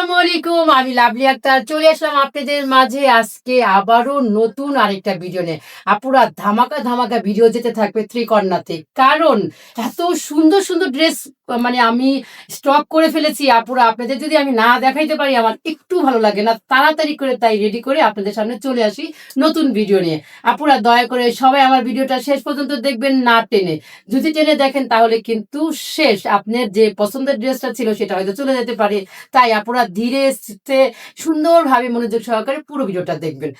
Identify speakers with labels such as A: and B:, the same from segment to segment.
A: আসসালামু আলাইকুম, আমি লাভলি আক্তার। চলে আসলাম আপনাদের মাঝে আজকে আবারও নতুন আরেকটা ভিডিও নিয়ে। আপুরা ধামাকা ধামাকা ভিডিও যেতে থাকবে ত্রিকন্যাতে কারণ এত সুন্দর সুন্দর ড্রেস মানে আমি স্টক করে ফেলেছি আপুরা। আপনাদের যদি আমি না দেখাইতে পারি, আমার একটু ভালো লাগে না। তাড়াতাড়ি করে তাই রেডি করে আপনাদের সামনে চলে আসি নতুন ভিডিও নিয়ে। আপুরা দয়া করে সবাই আমার ভিডিওটা শেষ পর্যন্ত দেখবেন, না টেনে। যদি টেনে দেখেন, তাহলে কিন্তু শেষ। আপনার যে পছন্দের ড্রেসটা ছিল, সেটা হয়তো চলে যেতে পারে। তাই আপনারা ধীরে সুন্দরভাবে মনোযোগ সহকারে পুরো ভিডিওটা দেখবেন।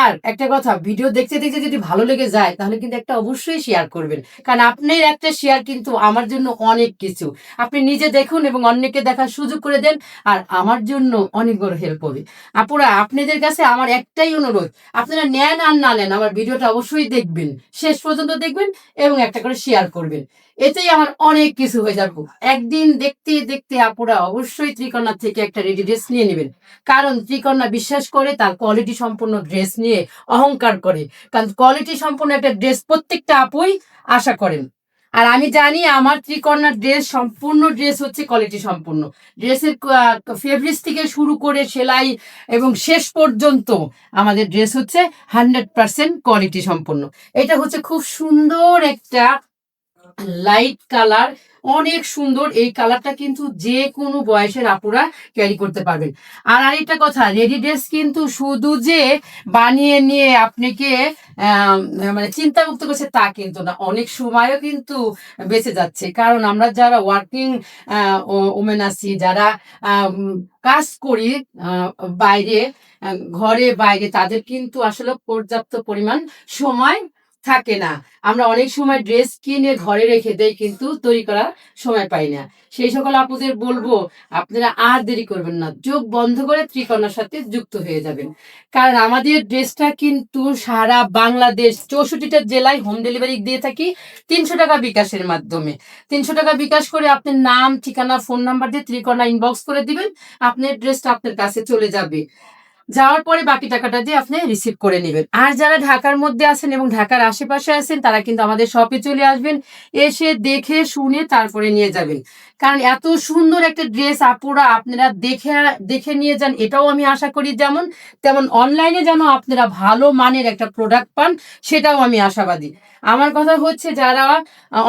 A: আর একটা কথা, ভিডিও দেখতে দেখতে যদি ভালো লেগে যায়, তাহলে কিন্তু একটা অবশ্যই শেয়ার করবেন। কারণ আপনার একটা শেয়ার কিন্তু আমার জন্য অনেক কিছু। আপনি নিজে দেখুন এবং অন্যকে দেখার সুযোগ করে দেন, আর আমার জন্য অনেক বড় হেল্প হবে। আপুরা, আপনাদের কাছে আমার একটাই অনুরোধ, আপনারা নেন আর না নেন, আমার ভিডিওটা অবশ্যই দেখবেন, শেষ পর্যন্ত দেখবেন এবং একটা করে শেয়ার করবেন। এতেই আমার অনেক কিছু হয়ে যাব। একদিন দেখতে দেখতে আপুরা অবশ্যই ত্রিকন্যা থেকে একটা রেডি ড্রেস নিয়ে নেবেন। কারণ ত্রিকন্যা বিশ্বাস করে তার কোয়ালিটি সম্পূর্ণ ড্রেস নিয়ে অহংকার করে। কারণ কোয়ালিটি সম্পূর্ণ একটা ড্রেস প্রত্যেকটা আপুই আশা করেন। আর আমি জানি আমার ত্রিকন্যার ড্রেস সম্পূর্ণ ড্রেস হচ্ছে কোয়ালিটি সম্পূর্ণ। ড্রেসের ফেব্রিক্স থেকে শুরু করে সেলাই এবং শেষ পর্যন্ত আমাদের ড্রেস হচ্ছে হান্ড্রেড পার্সেন্ট কোয়ালিটি সম্পূর্ণ। এটা হচ্ছে খুব সুন্দর একটা লাইট কালার অনেক সুন্দর। এই কালারটা কিন্তু যে কোনো বয়সের আপুরা ক্যারি করতে পারবেন। আর আরেকটা কথা রেডি ড্রেস কিন্তু শুধু যে বানিয়ে নিয়ে আপনাকে মানে চিন্তামুক্ত করছে তা কিন্তু না। অনেক সময়ও কিন্তু বেঁচে যাচ্ছে। কারণ আমরা যারা ওয়ার্কিং ওমেন আছি, যারা কাজ করি বাইরে ঘরে, বাইরে, তাদের কিন্তু আসলে পর্যাপ্ত পরিমাণ সময় থাকে না। আমরা অনেক সময় ড্রেস কিনে ঘরে রেখে দেই কিন্তু তৈরি করার সময় পাই না। সেই সকল আপুদের বলব, আপনারা আর দেরি করবেন না। যোগ বন্ধ করে ত্রিকন্যার সাথে যুক্ত হয়ে যাবেন। কারণ আমাদের ড্রেসটা কিন্তু সারা বাংলাদেশ, চৌষট্টিটা জেলায় হোম ডেলিভারি দিয়ে থাকি, তিনশো টাকা বিকাশের মাধ্যমে। তিনশো টাকা বিকাশ করে আপনার নাম, ঠিকানা ফোন নাম্বার দিয়ে ত্রিকন্যা ইনবক্স করে দিবেন, আপনার ড্রেসটা আপনার কাছে চলে যাবে। যাওয়ার পরে বাকি টাকাটা দিয়ে আপনি রিসিভ করে নেবেন। আর যারা ঢাকার মধ্যে আছেন এবং ঢাকার আশেপাশে আছেন, তারা কিন্তু আমাদের শপে চলে আসবেন, এসে দেখে, শুনে তারপরে নিয়ে যাবেন। কারণ এত সুন্দর একটা ড্রেস আপুরা আপনারা দেখে দেখে নিয়ে যান, এটাও আমি আশা করি যেমন, তেমন অনলাইনে যেন আপনারা ভালো মানের একটা প্রোডাক্ট পান, সেটাও আমি আশাবাদী। আমার কথা হচ্ছে যারা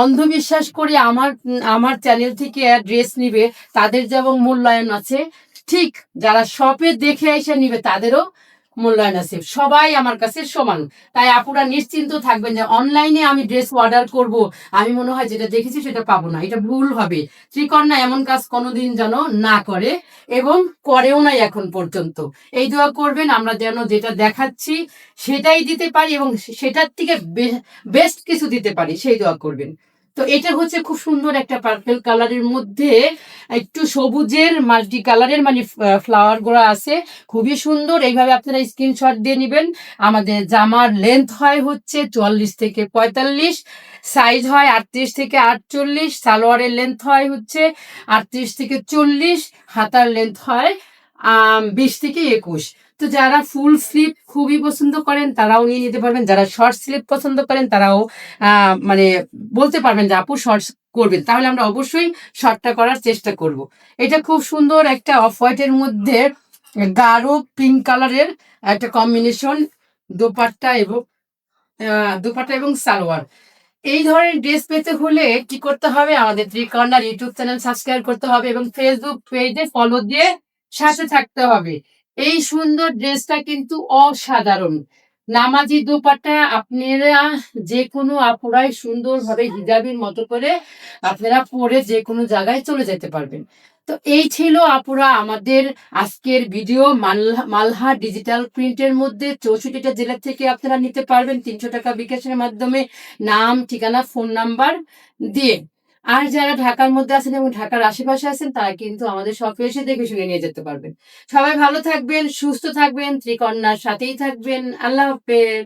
A: অন্ধবিশ্বাস করে আমার আমার চ্যানেল থেকে ড্রেস নিবে, তাদের যেমন মূল্যায়ন আছে ঠিক, যারা শপে দেখে এসে নিবে তাদেরও মূল্যায়ন আছে। সবাই আমার কাছে সমান। তাই আপুরা নিশ্চিন্ত থাকবেন যে অনলাইনে আমি ড্রেস অর্ডার করব। আমি মনে হয় যেটা দেখেছি সেটা পাবো না। এটা ভুল হবে। ত্রিকন্যা এমন কাজ কোনোদিন যেন না করে এবং করেও নাই এখন পর্যন্ত। এই দোয়া করবেন, আমরা যেন যেটা দেখাচ্ছি সেটাই দিতে পারি এবং সেটার থেকে বেস্ট কিছু দিতে পারি। সেই দোয়া করবেন। তো এটা হচ্ছে খুব সুন্দর একটা পার্পেল কালারের মধ্যে একটু সবুজের মাল্টি কালারের মানে ফ্লাওয়ারগুলো আছে। খুবই সুন্দর। এইভাবে আপনারা স্ক্রিনশট দিয়ে নেবেন। আমাদের জামার লেন্থ হয় হচ্ছে চুয়াল্লিশ থেকে পঁয়তাল্লিশ সাইজ হয় আটত্রিশ থেকে আটচল্লিশ, সালোয়ারের লেন্থ হয় হচ্ছে আটত্রিশ থেকে চল্লিশ, হাতার লেন্থ হয় বিশ থেকে একুশ। তো যারা ফুল স্লিপ খুবই পছন্দ করেন, তারাও নিয়ে নিতে পারবেন। যারা শর্ট স্লিপ পছন্দ করেন, তারাও মানে বলতে পারবেন যে, আপু শর্ট করবেন। তাহলে আমরা অবশ্যই শর্টটা করার চেষ্টা করব। এটা খুব সুন্দর একটা অফ হোয়াইটের মধ্যে গাঢ় পিঙ্ক কালারের একটা কম্বিনেশন দোপাট্টা এবং দোপাট্টা এবং সালোয়ার। এই ধরনের ড্রেস পেতে হলে কি করতে হবে? আমাদের ত্রিকর্ণার ইউটিউব চ্যানেল সাবস্ক্রাইব করতে হবে এবং ফেসবুক পেজে ফলো দিয়ে সাথে থাকতে হবে। এই সুন্দর ড্রেসটা কিন্তু অসাধারণ। নামাজি দোপাট্টা আপনারা যে কোনো আপুরাই সুন্দরভাবে হিজাবির মতো করে আপনারা পরে যে কোনো জায়গায় চলে যেতে পারবেন। তো এই ছিল আপুরা আমাদের আজকের ভিডিও। মালহা মালহা ডিজিটাল প্রিন্টের মধ্যে চৌষট্টিটা জেলা থেকে আপনারা নিতে পারবেন। তিনশো টাকা বিকাশের মাধ্যমে। নাম, ঠিকানা, ফোন নাম্বার দিয়ে। আর যারা ঢাকার মধ্যে আছেন এবং ঢাকার আশেপাশে আছেন, তারা কিন্তু আমাদের শপে এসে দেখে শুনে নিয়ে যেতে পারবেন। সবাই ভালো থাকবেন, সুস্থ থাকবেন, ত্রিকন্যার সাথেই থাকবেন। আল্লাহ হাফেজ।